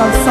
descalçar.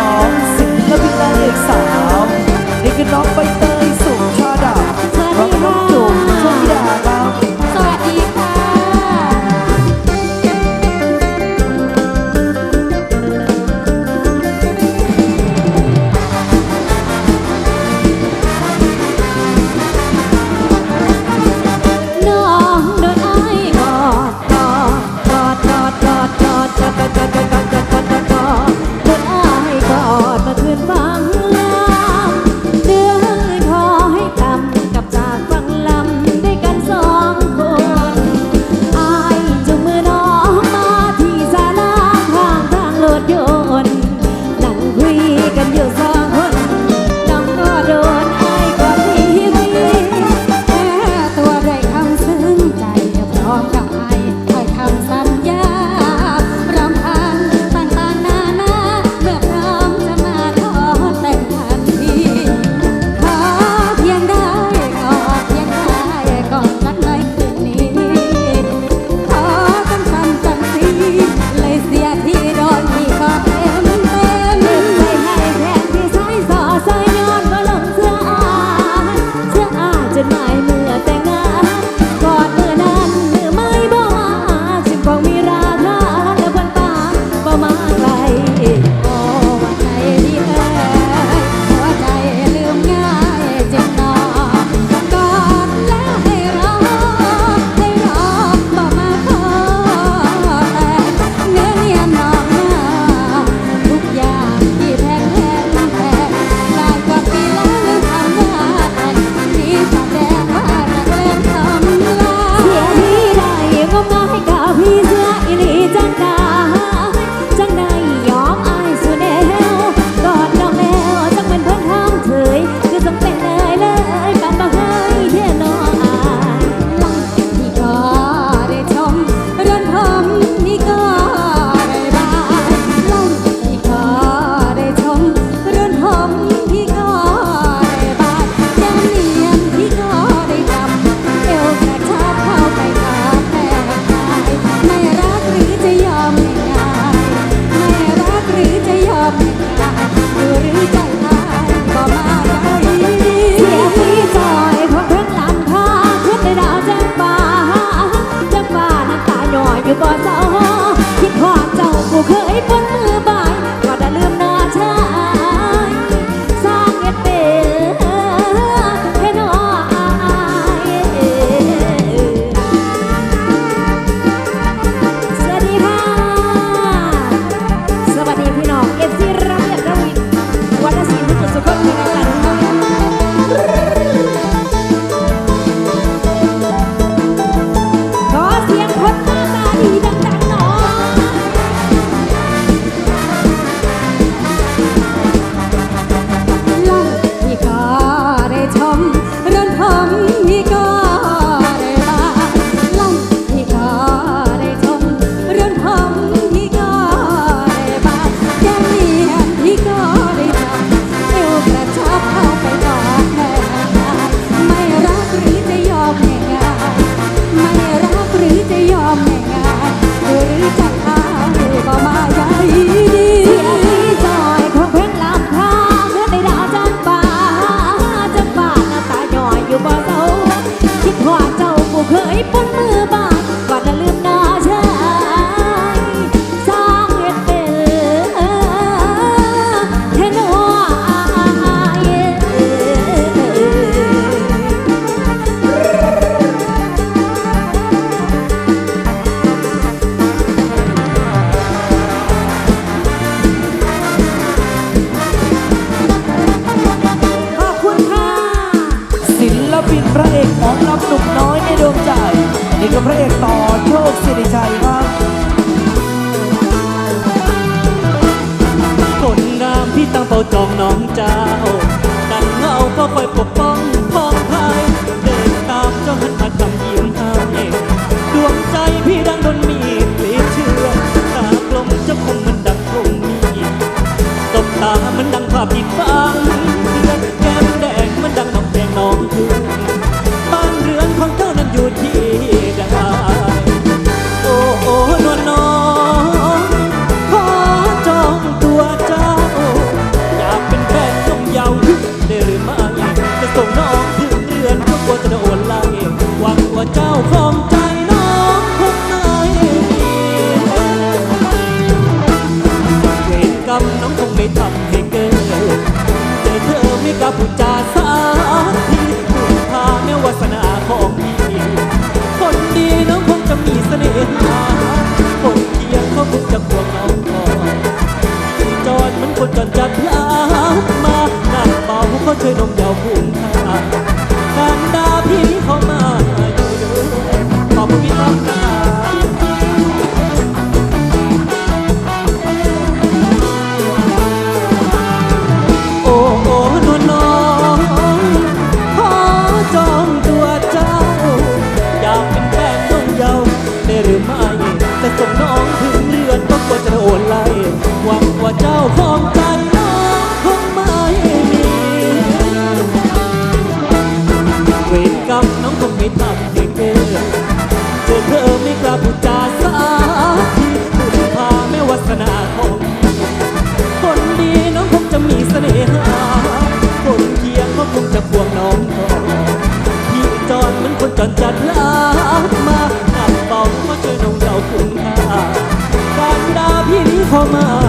พี่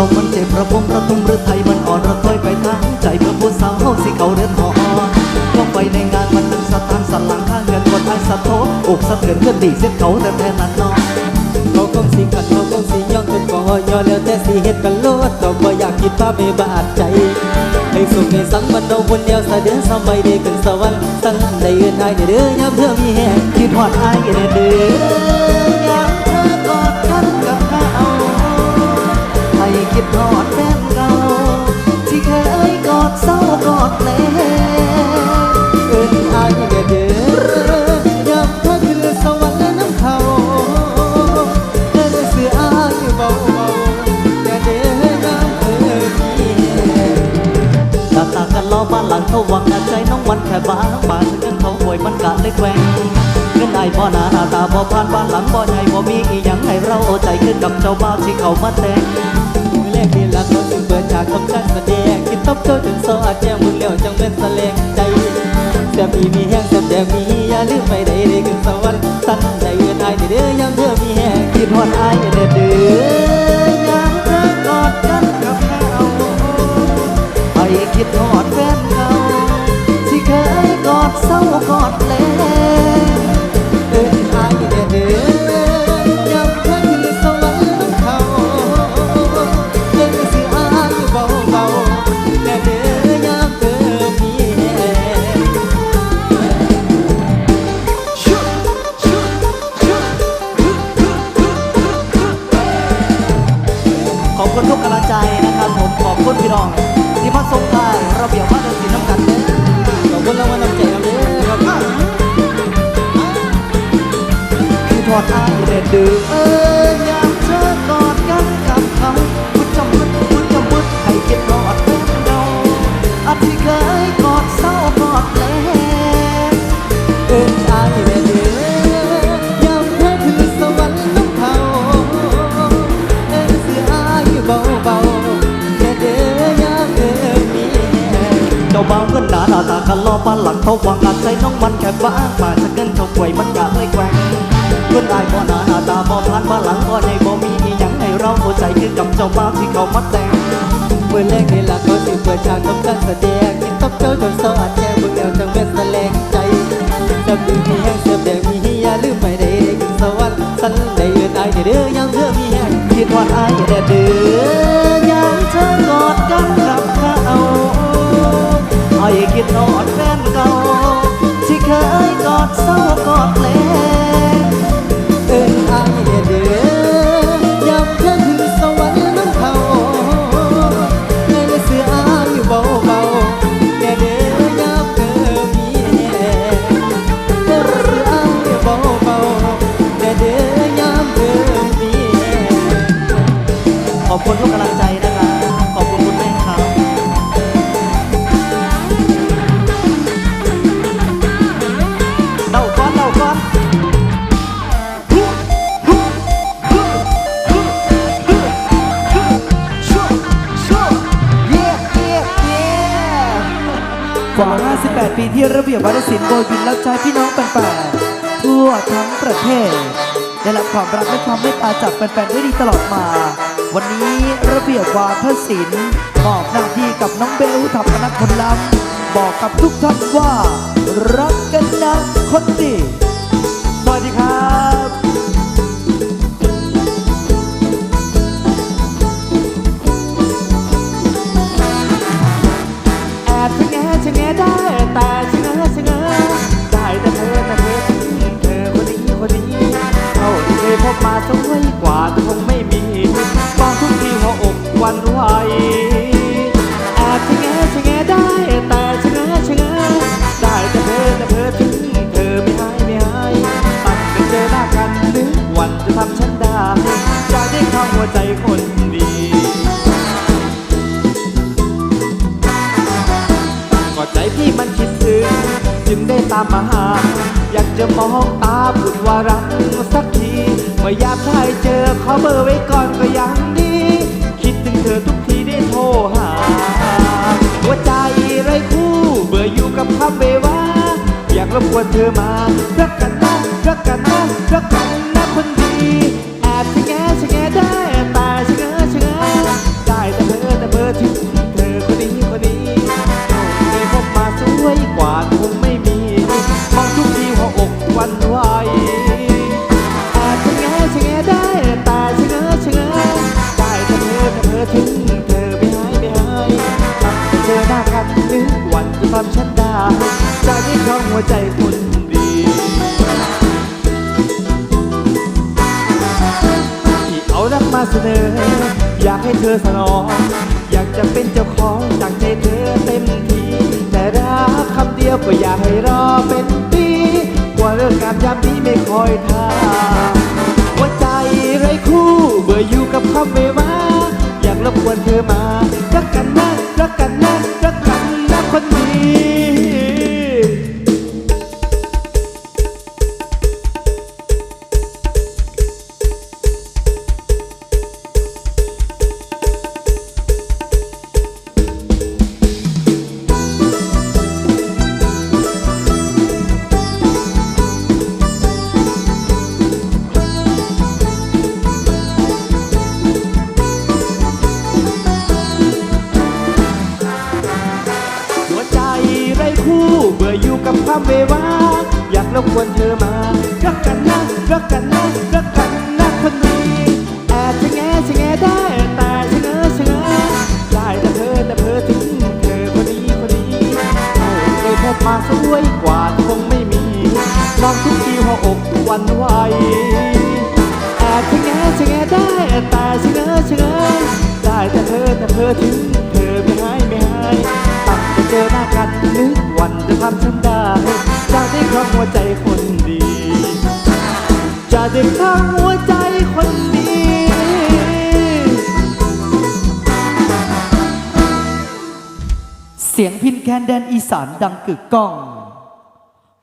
ตามบัดตอมมันเจ็บระบมระทุมหรือไทยมันอ่อนระทอยไปทางใจเมื่อผู้สาวเฮาสิเขาเรือนหอก็ไปในงานมันนึงสถานสันหลังข้างเงินกดไอ้สะโทอกสะเทือนเพื่อนดีเสียเขาแต่แท้นั้นน้องเขาคงสิขัดเขาคงสิย่องจนก่อยอแล้วแต่สิเฮ็ดกันโลดก็บ่อยากคิดภาพไม่บาดใจให้สุขในสังมันเอาคนเดียวสะเดือนสมัยได้ขึ้นสวรรค์ตั้งได้เอื้อนได้เด้อยามเพื่อมีแหงคิดฮอดอายเด้อเด้อ คิดฮอดแฟนเก่าที่เคยกอดเศร้ากอดแลเอื้นอายเด้อเด้อยามเธอขึ้นสวรรค์และน้ำเขาเดินเสืออายเบาๆแต่เด้อยามเธอมีแหงตาตากันล้อบ้านหลังเขาหวังอาใจน้องวันแค่บางบางเงินเขาป่วยมันกะเล็กแหวงเงินไอ้บ่หนาหน้าตาบ่ผ่านบ้านหลังบ่ใหญ่บ่มีอีหยังให้เราใจขึ้นกับเจ้าบ่าวที่เขามาแต่ง มือแรกนี่ละเขาจึงเปิดฉากทำการแสดงคิดตบโจจนโซอาแจ้งมึงเลี้ยวจังเป็นแสลงใจแซ่บอีมีแห้งแซ่บแดงมีอย่าลืมไม่ได้ได้ขึ้นสวรรค์สั้นใจเอื้อนอายเด้อยามเดือมีแห้งคิดฮอดอายเด้อเด้อยามเธอกอดกันกับเขาไปคิดฮอดแฟนเขา อทอดอายเด็ดดื้อเอ้ยยามเธอกอดกันกับเขาพุดจำพุดพุดจำพุดให้คิดกอดแฟนเราอาที่เคยกอดเศร้ากอดแหลเอื้อนอายเด้อเด้อยามเธอขึ้นสวรรค์น้ำเขาเล่นเสืออายเบาๆแต่เด้อยามเธอมีแห้งเจ้าบ่าวเงินหนาหน้าตากันล้อบ้านหลังเขาหวังอาใจน้องมันแค่บ้างมาจะเงินเขาป่วยมันกะเลยแกว่ง เงินอายบ่หนาหน้าตาบ่ผ่านบ้าหลังบ่ใหญ่บ่มีอีหยังให้เราหัวใจคือกับเจ้าบ่าวที่เขามาแต่งเมื่อแรกนี่ละเขาสิเปิดฉากทำการแสดงกินตับเจ้าจนเศร้าอาจแจ้งเบิ่งแล้วจังเป็นแสลงใจจับดีมีแห้งเสียบแดงมีอย่าลืมไปได้ได้กินสวรรค์สันได้เอื้อนอายเด้อยามเธอมีแห้งคิดว่าอายแด่เดือยามเธอกอดกันกับเขาไอ้คิดนอดแฟนเก่าที่เคยกอดเศร้ากอดแล กว่า 58 ปีที่ระเบียบวัฒนศิลป์โบยบินรับใช้พี่น้องแฟนๆทั่วทั้งประเทศ ได้รับความรักและความเมตตาจากแฟนๆด้วยดีตลอดมา วันนี้ระเบียบวาทศิลป์มอบหน้าที่กับน้องเบลทัพพนักคนล้ำบอกกับทุกท่านว่า รักกันนะคนดีสวัสดีครับ วอกหวันไหว อมารักกันนะรักกันนะรักกันนะคน เอารักมาเสนอ อยากให้เธอสนอง อยากจะเป็นเจ้าของจากใจเธอเต็มทีแต่รักคำเดียวก็อยากให้รอเป็นปีกว่าเรื่องการยามนี้ไม่คอยท่าหัวใจไรคู่เบื่ออยู่กับคำเวมาอยากรบกวนเธอมารักกันนะรักกันนะรักกันนะคนดี เธอแต่เธอถึงเธอไม่หายไม่หายตั้งแต่เจอหน้ากันนึกวันจะทำฉันได้จะได้ครองหัวใจคนดี จะได้ครองหัวใจคนดีเสียงพินแคนแดนอีสานดังกึกก้อง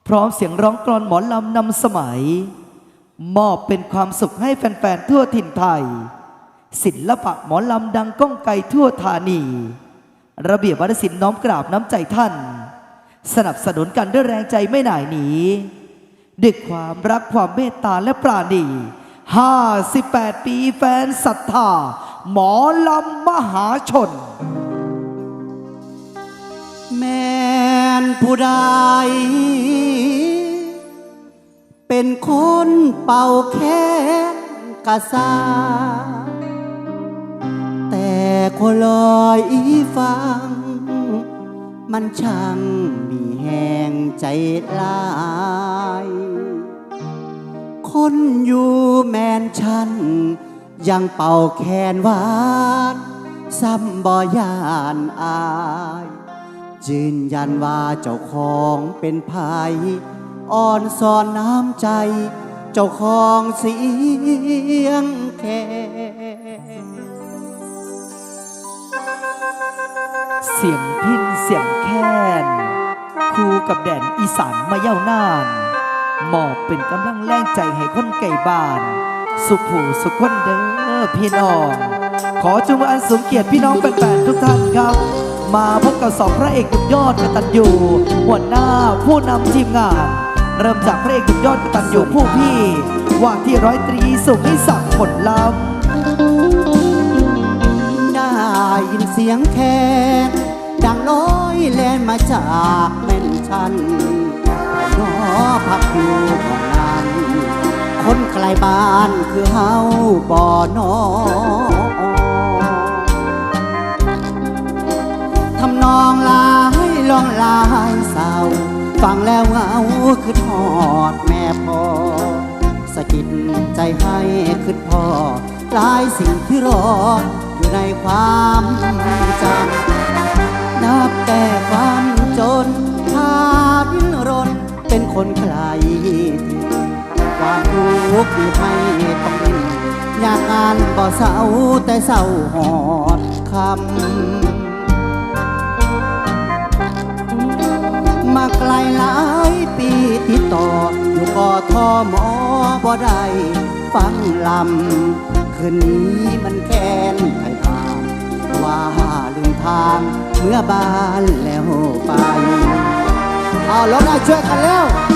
พร้อมเสียงร้องกลอนหมอลำนำสมัย มอบเป็นความสุขให้แฟน ๆ ทั่วถิ่นไทย ศิลปะหมอลำดังก้องไกลทั่วธานี ระเบียบวัฒนศิลป์น้อมกราบน้ำใจท่าน สนับสนุนกันด้วยแรงใจไม่หน่ายหนีด้วยความรักความเมตตาและปราณี 58 ปีแฟนศรัทธา หมอลำมหาชน แมนผู้ใดเป็นคนเป่าแค้นกะซา คลอยฟัง มันช่างมีแหงใจลาย คนอยู่แมนชัน ยังเป่าแคนวานซ้ำบ่ยานอายยืนยันว่าเจ้าของเป็นภัยอ่อนสอนน้ำใจ เจ้าของเสียงแค เสียงพินเสียงแค้นคู่กับแดนอีสานมาเย้านานมอบเป็นกำลังแรงใจให้คนไก่บ้าน สุขผูสุขคนเด้อพี่น้อง ขอจงอันสมเกียรติพี่น้องแฟนๆทุกท่านครับ มาพบกับสองพระเอกหนุ่มยอดกตัญญูหัวหน้าผู้นำทีมงาน เริ่มจากพระเอกหนุ่มยอดกตัญญูผู้พี่ ว่าที่ร้อยตรีสุขนิสักผลล้ำ ยินเสียงแคนดังน้อยแลนมาจากแม่นชันนอพักอยู่ของนั้นคนไกลบ้านคือเฮาบ่อนอทำนองลายลองลายเศร้าฟังแล้วเหงาคือทอดแม่พอสะกิดใจให้ขึ้นพ่อหลายสิ่งที่รอ ในความจำนับแต่ความจนพาดิ้นรน เป็นคนไกลความทุกข์ที่ให้ต้องดิ้นอยากงานบ่เศร้าแต่เศร้าหอดคำ มาไกลหลายปีติดต่ออยู่กอทอมอบ่ได้ฟังลำ คืนนี้มันแค้นไทยพาว่าลืมทางเมื่อบ้านแล้วไปเอาลงได้ช่วยกันแล้ว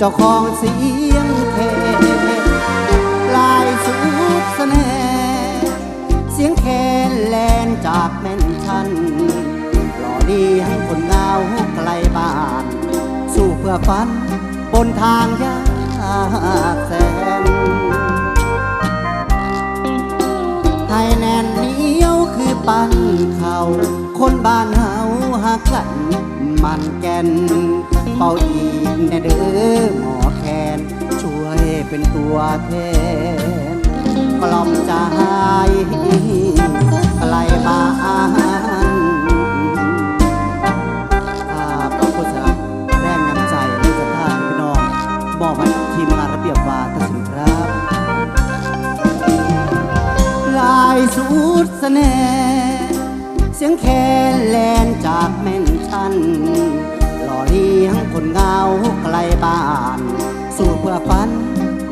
เจ้าของเสีย เป่าอีกแน่เด้อหมอแคนช่วยเป็นตัวแทนกล่อมใจไกลบ้านข้าพระพุทธแรงน้ำใจและศรัทธาพี่น้องมอบให้ทีมงานระเบียบวาทศิลป์ครับลายสุดเสน่ห์เสียงแคนแลนจากแม่นชัน เลี้ยงคนเงาไกลบ้าน สู่เพื่อฝัน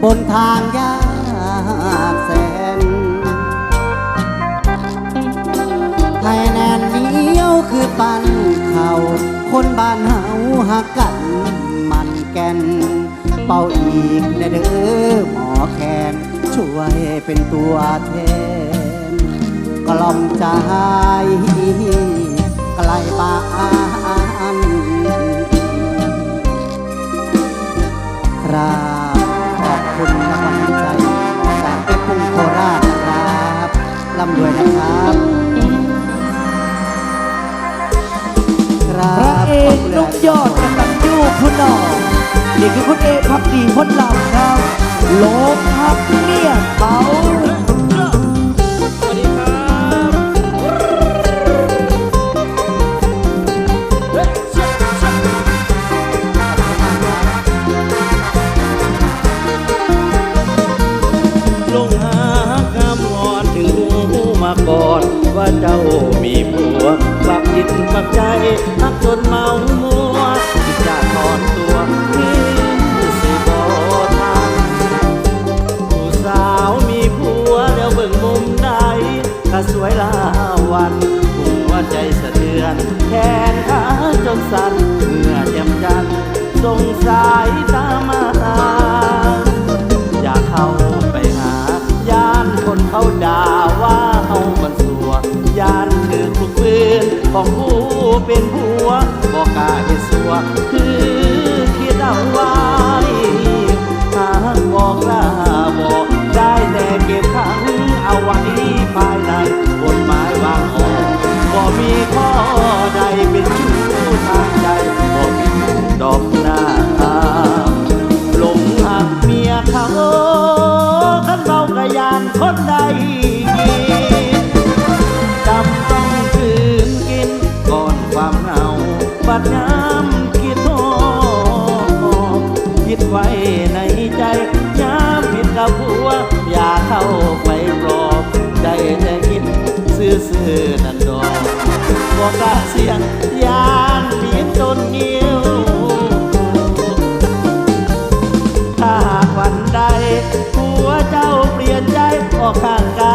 บนทางยากแสนให้แนนเหนียวคือปันเขาคนบ้านเฮาหักกันมันแก่น เป่าอีกแน่เด้อหมอแคนช่วยเป็นตัวแทน กล่อมใจไกลบ้าน ครับขอบคุณรางวัลน้ำใจจากเพชรกรุงโคราชนะครับร่ำรวยนะครับครัพระบเอกนุ่มยอดกตังยู่คุณน้องนี่คือคุณเอกพักดีพ้นลำครับโลมพักเมียเขา เจ้ามีผัวกลับจิตกลับใจฮักจนเมา ของผู้เป็นผัวบอกกาเฮ็ดสัวคือคิดเอาไว้หากบอกลาบอกได้แต่เก็บขังเอาไว้ภายในกฎหมายวางออกบ่มีข้อ กกล้าเสียงยานปีนต้นงิ้วถ้าหากวันใดหัวเจ้าเปลี่ยนใจออกข้างกา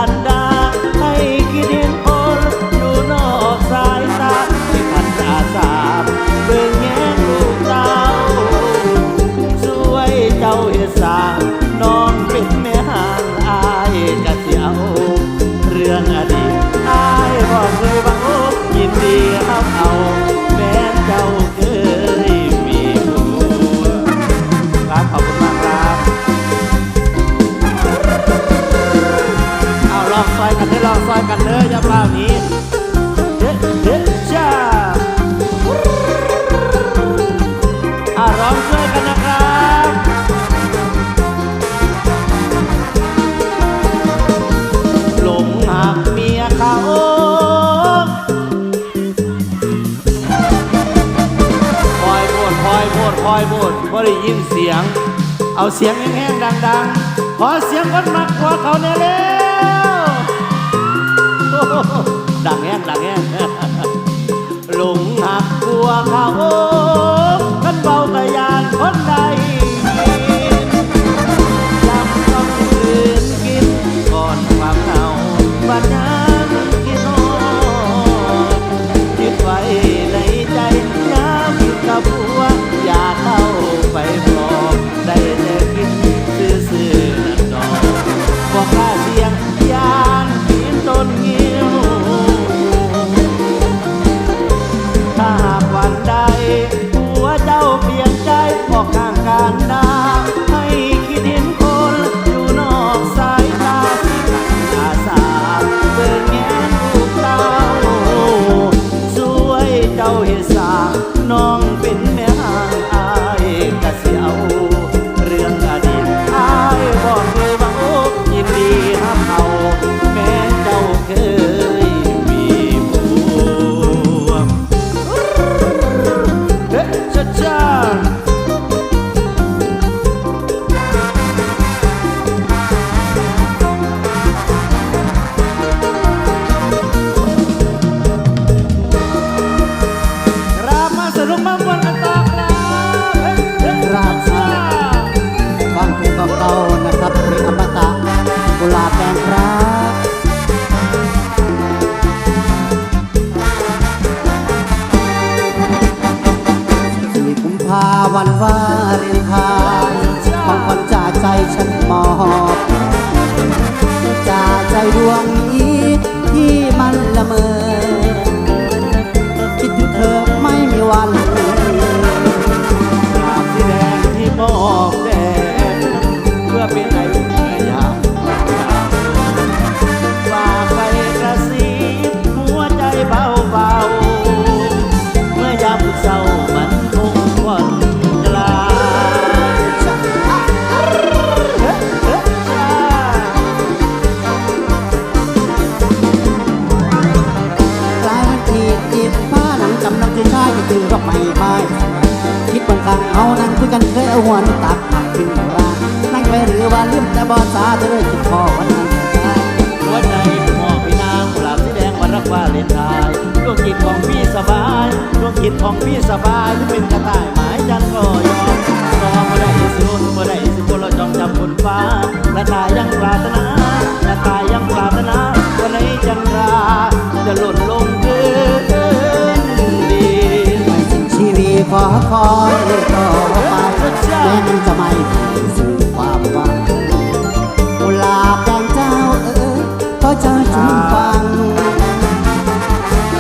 กันเปล่านี้เด็ดเด็ดจ้าอ่าร้องช่วยกันนะครับหลงหักเมียเขาคอยโบดคอยโบดคอยโบดพอได้ยินเสียง เอาเสียงแห้งๆดัง ๆ ขอเสียงคนมักกว่าเขาแน่เร็วโอ้โห ดังแห้งดังแห้งหลงหักกลัวเขา วันวา ไม่ไม่คิดบางครั้งเอานั่งคุยกันเคยเอาหัวนี่ตักหักขึ้นรานั่งไปหรือว่าลืมแต่บอสาเธอคิดพอวันนั้นหัวใจมองพี่นางกุหลาบสีแดงวันรักวาเลนทน์ดวงจิตของพี่สบายดวงจิตของพี่สบายที่เป็นกระต่ายหมายจันก็ยอมรอมาได้สิรุนมาได้สิบุเราจองจำบนฟ้าและตายยังปรารถนาและตายยังปรารถนาวันไหนจันทราจะหล่นลง ขอคอยต่อไปแม้มันจะไม่สู่ความหวังกุหลาบแดงเจ้าเออก็เจ้าจุงฟัง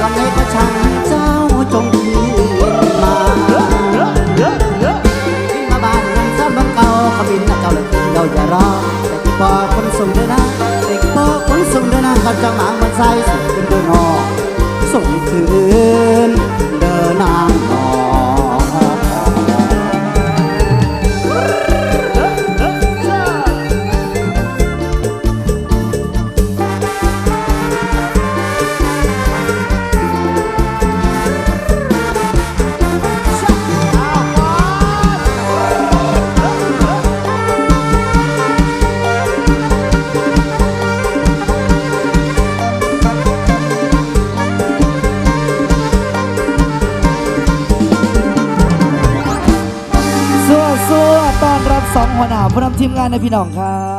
วันนี้ก็ช่างเจ้าจงคืนมาบินมาบ้านยังซ้ำบังเก่าขบินนะเจ้าเลยเราอย่ารอแต่ที่บอคนส่งด้วยนะเด็กบอคนส่งด้วยนะเขาจะมางมันใส่ส่งขึ้นเดินอกส่งคืนเดินนางนอ ทีมงานนะพี่น้องครับ